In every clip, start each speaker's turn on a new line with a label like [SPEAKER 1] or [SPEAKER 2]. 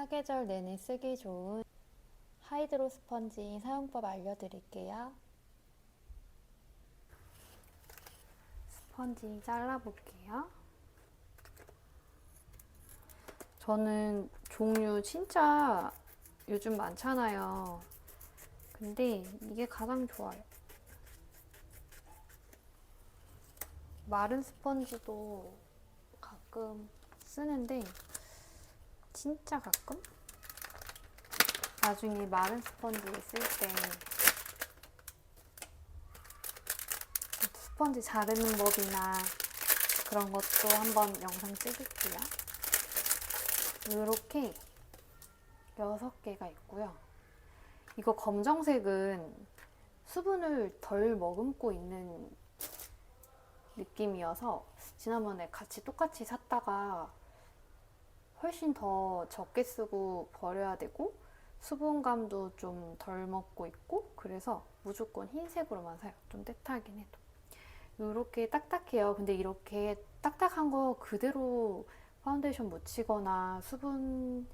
[SPEAKER 1] 사계절 내내 쓰기 좋은 하이드로 스펀지 사용법 알려드릴게요. 스펀지 잘라볼게요. 저는 종류 진짜 요즘 많잖아요. 근데 이게 가장 좋아요. 마른 스펀지도 가끔 쓰는데 진짜 가끔? 나중에 마른 스펀지 쓸 때 스펀지 자르는 법이나 그런 것도 한번 영상 찍을게요. 이렇게 여섯 개가 있고요. 이거 검정색은 수분을 덜 머금고 있는 느낌이어서 지난번에 같이 똑같이 샀다가 훨씬 더 적게 쓰고 버려야 되고 수분감도 좀 덜 먹고 있고 그래서 무조건 흰색으로만 사요. 좀 떼타긴 해도. 이렇게 딱딱해요. 근데 이렇게 딱딱한 거 그대로 파운데이션 묻히거나 수분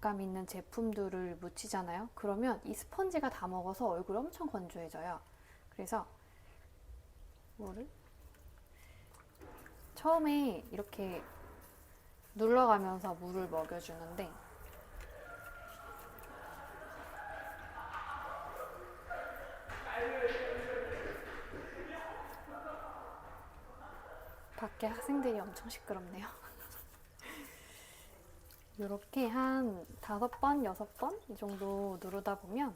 [SPEAKER 1] 감 있는 제품들을 묻히잖아요. 그러면 이 스펀지가 다 먹어서 얼굴이 엄청 건조해져요. 그래서 물을 처음에 이렇게 눌러가면서 물을 먹여주는데 밖에 학생들이 엄청 시끄럽네요. 이렇게 한 다섯 번, 여섯 번 이 정도 누르다 보면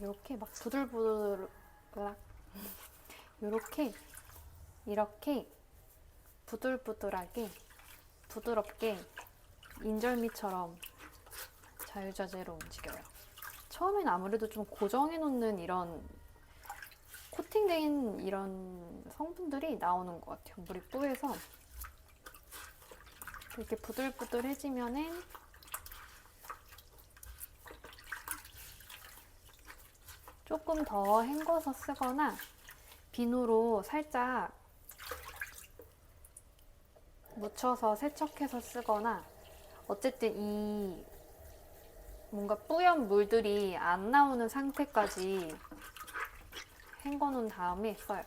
[SPEAKER 1] 이렇게 막 부들부들 이렇게 이렇게 부들부들하게 부드럽게 인절미처럼 자유자재로 움직여요. 처음엔 아무래도 좀 고정해 놓는 이런 코팅된 이런 성분들이 나오는 것 같아요. 물이 뿌에서 이렇게 부들부들해지면은 조금 더 헹궈서 쓰거나 비누로 살짝 묻혀서 세척해서 쓰거나 어쨌든 이 뭔가 뿌연 물들이 안 나오는 상태까지 헹궈 놓은 다음에 써요.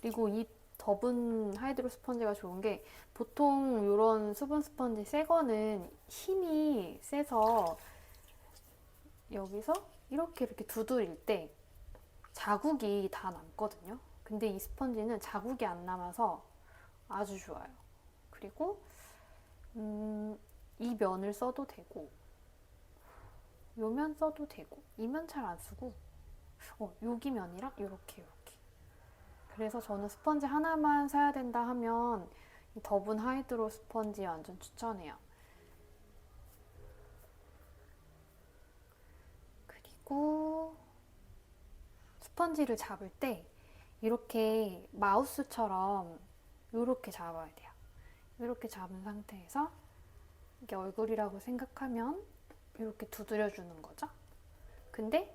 [SPEAKER 1] 그리고 이 더분 하이드로 스펀지가 좋은 게 보통 이런 수분 스펀지 새 거는 힘이 세서 여기서 이렇게 이렇게 두드릴 때 자국이 다 남거든요. 근데 이 스펀지는 자국이 안 남아서 아주 좋아요. 그리고 음, 이 면을 써도 되고 요 면 써도 되고 이 면 잘 안 쓰고 어, 여기 면이랑 이렇게 이렇게 그래서 저는 스펀지 하나만 사야 된다 하면 이 더분 하이드로 스펀지 완전 추천해요. 그리고 스펀지를 잡을 때 이렇게 마우스처럼 이렇게 잡아야 돼요. 이렇게 잡은 상태에서 이게 얼굴이라고 생각하면 이렇게 두드려 주는 거죠. 근데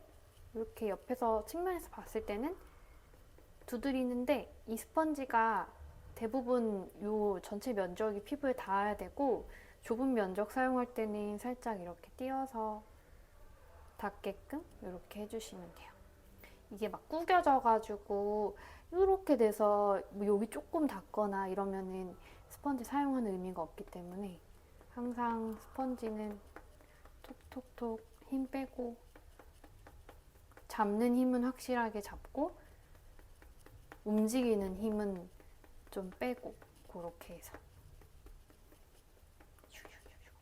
[SPEAKER 1] 이렇게 옆에서 측면에서 봤을 때는 두드리는데 이 스펀지가 대부분 이 전체 면적이 피부에 닿아야 되고 좁은 면적 사용할 때는 살짝 이렇게 띄어서 닿게끔 이렇게 해주시면 돼요. 이게 막 구겨져 가지고 이렇게 돼서 뭐 여기 조금 닿거나 이러면은 스펀지 사용하는 의미가 없기 때문에 항상 스펀지는 톡톡톡 힘 빼고 잡는 힘은 확실하게 잡고 움직이는 힘은 좀 빼고 그렇게 해서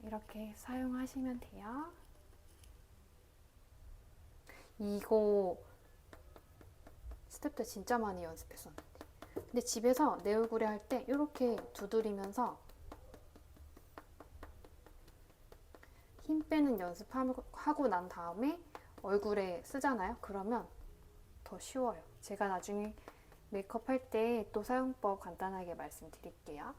[SPEAKER 1] 이렇게 사용하시면 돼요. 이거 스텝 때 진짜 많이 연습했었는데 근데 집에서 내 얼굴에 할 때 이렇게 두드리면서 힘 빼는 연습하고 난 다음에 얼굴에 쓰잖아요. 그러면 더 쉬워요. 제가 나중에 메이크업 할 때 또 사용법 간단하게 말씀드릴게요.